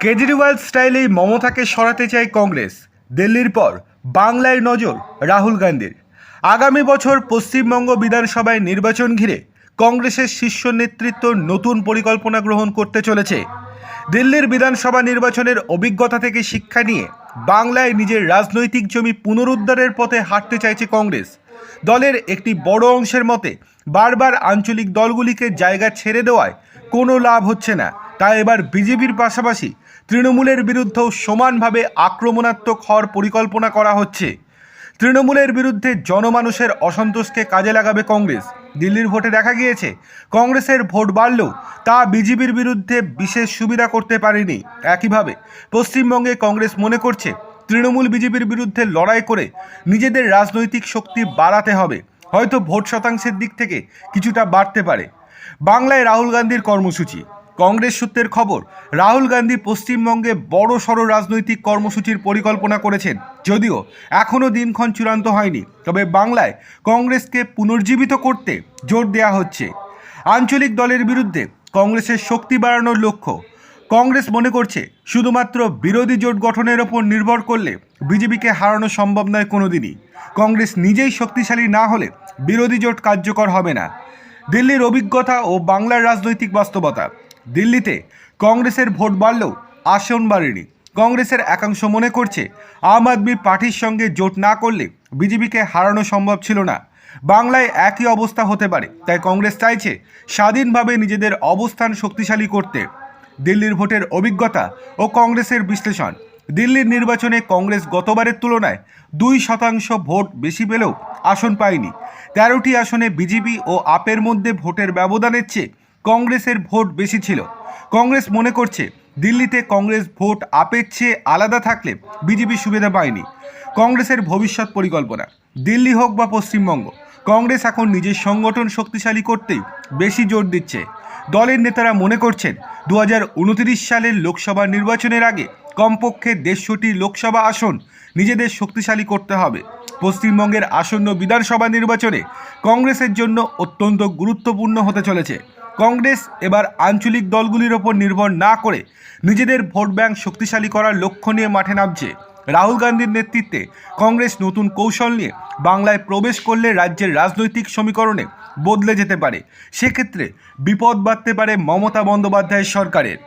কেজরিওয়াল স্টাইলেই মমতাকে সরাতে চায় কংগ্রেস। দিল্লির পর বাংলায় নজর রাহুল গান্ধীর। আগামী বছর পশ্চিমবঙ্গ বিধানসভায় নির্বাচন ঘিরে কংগ্রেসের শীর্ষ নেতৃত্ব নতুন পরিকল্পনা গ্রহণ করতে চলেছে। দিল্লির বিধানসভা নির্বাচনের অভিজ্ঞতা থেকে শিক্ষা নিয়ে বাংলায় নিজের রাজনৈতিক জমি পুনরুদ্ধারের পথে হাঁটতে চাইছে কংগ্রেস। দলের একটি বড় অংশের মতে, বারবার আঞ্চলিক দলগুলিকে জায়গা ছেড়ে দেওয়ায় কোনো লাভ হচ্ছে না। তাই এবার বিজেপির পাশাপাশি তৃণমূলের বিরুদ্ধেও সমানভাবে আক্রমণাত্মক হওয়ার পরিকল্পনা করা হচ্ছে। তৃণমূলের বিরুদ্ধে জনমানুষের অসন্তোষকে কাজে লাগাবে কংগ্রেস। দিল্লির ভোটে দেখা গিয়েছে, কংগ্রেসের ভোট বাড়লেও তা বিজেপির বিরুদ্ধে বিশেষ সুবিধা করতে পারেনি। একইভাবে পশ্চিমবঙ্গে কংগ্রেস মনে করছে, তৃণমূল বিজেপির বিরুদ্ধে লড়াই করে নিজেদের রাজনৈতিক শক্তি বাড়াতে হবে। হয়তো ভোট শতাংশের দিক থেকে কিছুটা বাড়তে পারে। বাংলায় রাহুল গান্ধীর কর্মসূচি। কংগ্রেস সূত্রের খবর, রাহুল গান্ধী পশ্চিমবঙ্গে বড় সড় রাজনৈতিক কর্মসূচির পরিকল্পনা করেছেন। যদিও এখনও দিনক্ষণ চূড়ান্ত হয়নি, তবে বাংলায় কংগ্রেসকে পুনর্জীবিত করতে জোর দেওয়া হচ্ছে। আঞ্চলিক দলের বিরুদ্ধে কংগ্রেসের শক্তি বাড়ানোর লক্ষ্য। কংগ্রেস মনে করছে, শুধুমাত্র বিরোধী জোট গঠনের ওপর নির্ভর করলে বিজেপিকে হারানো সম্ভব নয় কোনোদিনই। কংগ্রেস নিজেই শক্তিশালী না হলে বিরোধী জোট কার্যকর হবে না। দিল্লির অভিজ্ঞতা ও বাংলার রাজনৈতিক বাস্তবতা। দিল্লিতে কংগ্রেসের ভোট বাড়লেও আসন বাড়েনি। কংগ্রেসের একাংশ মনে করছে আম আদমি পার্টির সঙ্গে জোট না করলে বিজেপিকে হারানো সম্ভব ছিল না। বাংলায় একই অবস্থা হতে পারে, তাই কংগ্রেস চাইছে স্বাধীনভাবে নিজেদের অবস্থান শক্তিশালী করতে। দিল্লির ভোটের অভিজ্ঞতা ও কংগ্রেসের বিশ্লেষণ। দিল্লির নির্বাচনে কংগ্রেস গতবারের তুলনায় দুই শতাংশ ভোট বেশি পেলেও আসন পায়নি। তেরোটি আসনে বিজেপি ও আপের মধ্যে ভোটের ব্যবধানের চেয়ে কংগ্রেসের ভোট বেশি ছিল। কংগ্রেস মনে করছে, দিল্লিতে কংগ্রেস ভোট আপের চেয়ে আলাদা থাকলে বিজেপি সুবিধা পায়নি। কংগ্রেসের ভবিষ্যৎ পরিকল্পনা, দিল্লি হোক বা পশ্চিমবঙ্গ, কংগ্রেস এখন নিজের সংগঠন শক্তিশালী করতেই বেশি জোর দিচ্ছে। দলের নেতারা মনে করছেন দু হাজার উনত্রিশ সালের লোকসভা নির্বাচনের আগে কমপক্ষে দেড়শোটি লোকসভা আসন নিজেদের শক্তিশালী করতে হবে। পশ্চিমবঙ্গের আসন্ন বিধানসভা নির্বাচনে কংগ্রেসের জন্য অত্যন্ত গুরুত্বপূর্ণ হতে চলেছে। কংগ্রেস এবার আঞ্চলিক দলগুলির ওপর নির্ভর না করে নিজেদের ভোট ব্যাংক শক্তিশালী করার লক্ষ্য নিয়ে মাঠে নামছে। রাহুল গান্ধীর নেতৃত্বে কংগ্রেস নতুন কৌশল নিয়ে বাংলায় প্রবেশ করলে রাজ্যের রাজনৈতিক সমীকরণে বদলে যেতে পারে। সেক্ষেত্রে বিপদ বাড়তে পারে মমতা বন্দ্যোপাধ্যায়ের সরকারের।